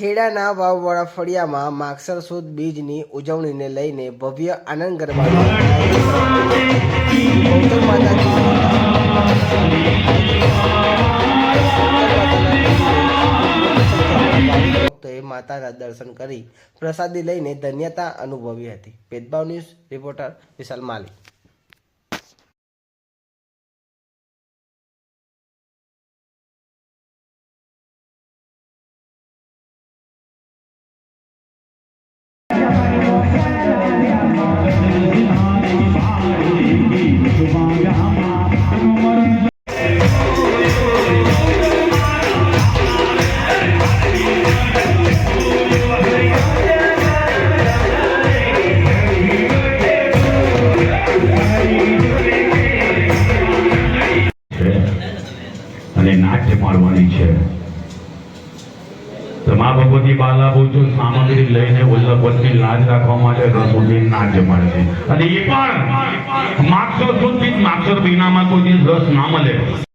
ખેડાના વાવવાળા ફળિયામાં માગસર સુદ બીજની ઉજવણીને લઈને ભવ્ય આનંદ આવ્યું. ભક્તોએ માતાના દર્શન કરી પ્રસાદી લઈને ધન્યતા અનુભવી હતી. ભેદભાવ ન્યૂઝ, રિપોર્ટર વિશાલ માલી નાટ્ય માણવાની છે. મા ભગવતી બાલા બોજો સામગ્રી લઈને વલ્લભવતી લાજ રાખવા માટે રસોડી નાટ્ય માણે છે. અને એ પણ માગસર સુધી માગસર મહિનામાં કોઈ દિવસ રસ ના મળે.